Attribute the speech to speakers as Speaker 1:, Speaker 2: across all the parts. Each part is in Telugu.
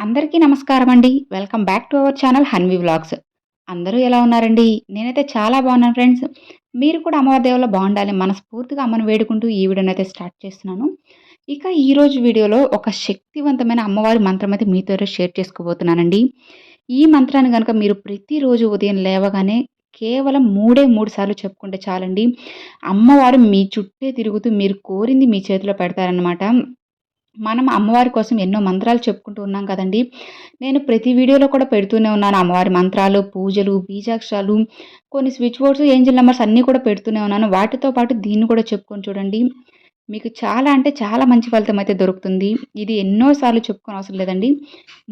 Speaker 1: అందరికీ నమస్కారం అండి welcome back to our channel Hanvi vlogs. అందరూ ఎలా ఉన్నారండి? నేనైతే చాలా బాగున్నాను ఫ్రెండ్స్. మీరు కూడా అమ్మవారి దేవుల్లో బాగుండాలి మనస్ఫూర్తిగా అమ్మను వేడుకుంటూ ఈ వీడియోని అయితే స్టార్ట్ చేస్తున్నాను. ఇక ఈరోజు వీడియోలో ఒక శక్తివంతమైన అమ్మవారి మంత్రం అయితే మీతో షేర్ చేసుకోబోతున్నానండి. ఈ మంత్రాన్ని కనుక మీరు ప్రతిరోజు ఉదయం లేవగానే కేవలం మూడే మూడు సార్లు చెప్పుకుంటే చాలండి. అమ్మవారు మీ చుట్టే తిరుగుతూ మీరు కోరింది మీ చేతిలో పెడతారనమాట మనం అమ్మవారి కోసం ఎన్నో మంత్రాలు చెప్పుకుంటూ ఉన్నాం కదండి. నేను ప్రతి వీడియోలో కూడా పెడుతూనే ఉన్నాను అమ్మవారి మంత్రాలు పూజలు బీజాక్షరాలు కొన్ని స్విచ్ బోర్డ్స్ ఏంజిల్ నెంబర్స్ అన్నీ కూడా పెడుతూనే ఉన్నాను. వాటితో పాటు దీన్ని కూడా చెప్పుకొని చూడండి. మీకు చాలా అంటే చాలా మంచి ఫలితం అయితే దొరుకుతుంది. ఇది ఎన్నోసార్లు చెప్పుకొని అవసరం లేదండి.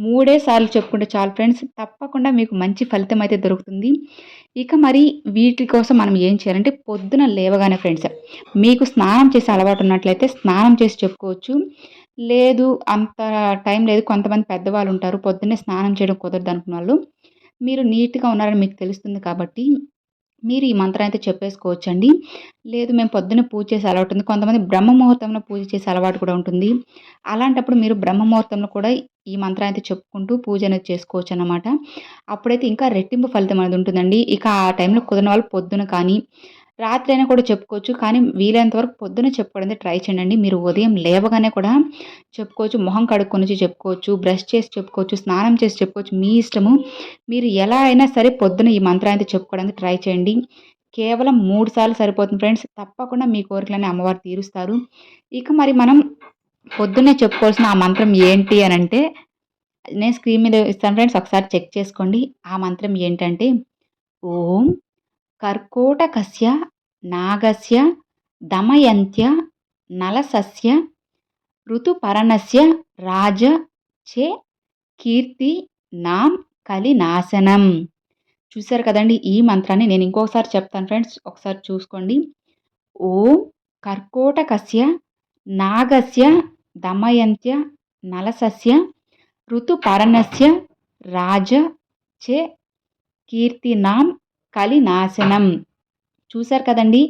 Speaker 1: మూడే సార్లు చెప్పుకుంటే చాలు ఫ్రెండ్స్. తప్పకుండా మీకు మంచి ఫలితం అయితే దొరుకుతుంది. ఇక మరి వీటి కోసం మనం ఏం చేయాలంటే పొద్దున లేవగానే ఫ్రెండ్స్ మీకు స్నానం చేసే అలవాటు ఉన్నట్లయితే స్నానం చేసి చెప్పుకోవచ్చు. లేదు అంత టైం లేదు. కొంతమంది పెద్దవాళ్ళు ఉంటారు. పొద్దున్నే స్నానం చేయడం కుదరదు అనుకున్న వాళ్ళు. మీరు నీట్గా ఉన్నారని మీకు తెలుస్తుంది కాబట్టి మీరు ఈ మంత్రం అయితే చెప్పేసుకోవచ్చండి. లేదు మేము పొద్దున్నే పూజ చేసే అలవాటు ఉంది. కొంతమంది బ్రహ్మ ముహూర్తంలో పూజ చేసే అలవాటు కూడా ఉంటుంది. అలాంటప్పుడు మీరు బ్రహ్మ ముహూర్తంలో కూడా ఈ మంత్రం అయితే చెప్పుకుంటూ పూజ అనేది చేసుకోవచ్చు అన్నమాట అప్పుడైతే ఇంకా రెట్టింపు ఫలితం అనేది ఉంటుందండి. ఇక ఆ టైంలో కుదిరిన వాళ్ళు పొద్దున కానీ రాత్రి అయినా కూడా చెప్పుకోవచ్చు. కానీ వీలైనంత వరకు పొద్దున చెప్పుకోవడం ట్రై చేయండి. మీరు ఉదయం లేవగానే కూడా చెప్పుకోవచ్చు. మొహం కడుక్కొని చెప్పుకోవచ్చు. బ్రష్ చేసి చెప్పుకోవచ్చు. స్నానం చేసి చెప్పుకోవచ్చు. మీ ఇష్టము. మీరు ఎలా అయినా సరే పొద్దున ఈ మంత్రాన్ని చెప్పుకోవడానికి ట్రై చేయండి. కేవలం మూడు సార్లు సరిపోతుంది ఫ్రెండ్స్. తప్పకుండా మీ కోరికలని అమ్మవారు తీరుస్తారు. ఇక మరి మనం పొద్దున్నే చెప్పుకోవాల్సిన ఆ మంత్రం ఏంటి అని అంటే నేను స్క్రీన్ మీద ఇస్తాను ఫ్రెండ్స్. ఒకసారి చెక్ చేసుకోండి. ఆ మంత్రం ఏంటంటే ఓం కర్కోటకస్య నాగస్య దమయంత్య నలసస్య ఋతుపర్ణస్య రాజ చే కీర్తి నాం కలినాశనం చూశారు కదండి ఈ మంత్రాన్ని. నేను ఇంకొకసారి చెప్తాను ఫ్రెండ్స్. ఒకసారి చూసుకోండి. ఓం కర్కోటకస్య నాగస్య దమయంత్య నలసస్య ఋతుపర్ణస్య రాజ చే కీర్తినాం కలినాశనం. చూశారు కదండి?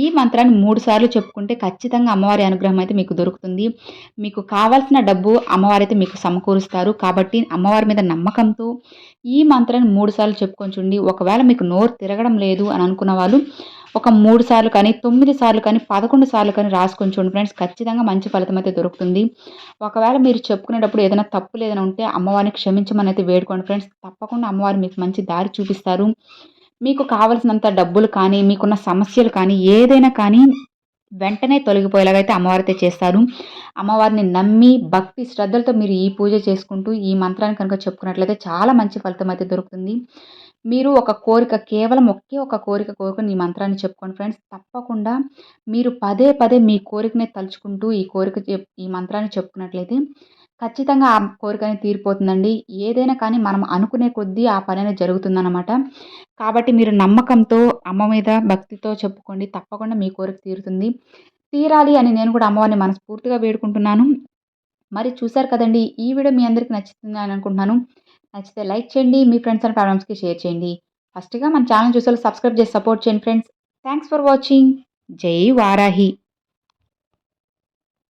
Speaker 1: ఈ మంత్రాన్ని మూడు సార్లు చెప్పుకుంటే ఖచ్చితంగా అమ్మవారి అనుగ్రహం అయితే మీకు దొరుకుతుంది. మీకు కావాల్సిన డబ్బు అమ్మవారి అయితే మీకు సమకూరుస్తారు. కాబట్టి అమ్మవారి మీద నమ్మకంతో ఈ మంత్రాన్ని మూడు సార్లు చెప్పుకొని చూడండి. ఒకవేళ మీకు నోరు తిరగడం లేదు అని అనుకున్న వాళ్ళు ఒక మూడు సార్లు కానీ తొమ్మిది సార్లు కానీ పదకొండు సార్లు కానీ రాసుకొని చూడండి ఫ్రెండ్స్. ఖచ్చితంగా మంచి ఫలితం అయితే దొరుకుతుంది. ఒకవేళ మీరు చెప్పుకునేటప్పుడు ఏదైనా తప్పులు ఏదైనా ఉంటే అమ్మవారిని క్షమించమని అయితే వేడుకోండి ఫ్రెండ్స్. తప్పకుండా అమ్మవారు మీకు మంచి దారి చూపిస్తారు. మీకు కావలసినంత డబ్బులు కానీ మీకున్న సమస్యలు కానీ ఏదైనా కానీ వెంటనే తొలగిపోయేలాగైతే అమ్మవారితో చేస్తారు. అమ్మవారిని నమ్మి భక్తి శ్రద్ధలతో మీరు ఈ పూజ చేసుకుంటూ ఈ మంత్రాన్ని కనుక చెప్పుకున్నట్లయితే చాలా మంచి ఫలితం అయితే దొరుకుతుంది. మీరు ఒక కోరిక కేవలం ఒకే ఒక కోరిక కోరుకుని ఈ మంత్రాన్ని చెప్పుకోండి ఫ్రెండ్స్. తప్పకుండా మీరు పదే పదే మీ కోరికనే తలుచుకుంటూ ఈ కోరిక ఈ మంత్రాన్ని చెప్పుకున్నట్లయితే ఖచ్చితంగా ఆ కోరిక అనేది తీరిపోతుందండి. ఏదైనా కానీ మనం అనుకునే కొద్దీ ఆ పని అనేది జరుగుతుందన్నమాట. కాబట్టి మీరు నమ్మకంతో అమ్మ మీద భక్తితో చెప్పుకోండి. తప్పకుండా మీ కోరిక తీరుతుంది. తీరాలి అని నేను కూడా అమ్మవారిని మనస్ఫూర్తిగా వేడుకుంటున్నాను. మరి చూసారు కదండి ఈ వీడియో మీ అందరికీ నచ్చుతుంది అని అనుకుంటున్నాను. నచ్చితే లైక్ చేయండి మీ ఫ్రెండ్స్ అండ్ ఫ్యామిలీస్కి షేర్ చేయండి. ఫస్ట్గా మన ఛానల్ చూసే సబ్స్క్రైబ్ చేసి సపోర్ట్ చేయండి ఫ్రెండ్స్. Thanks for watching. జై వారాహి.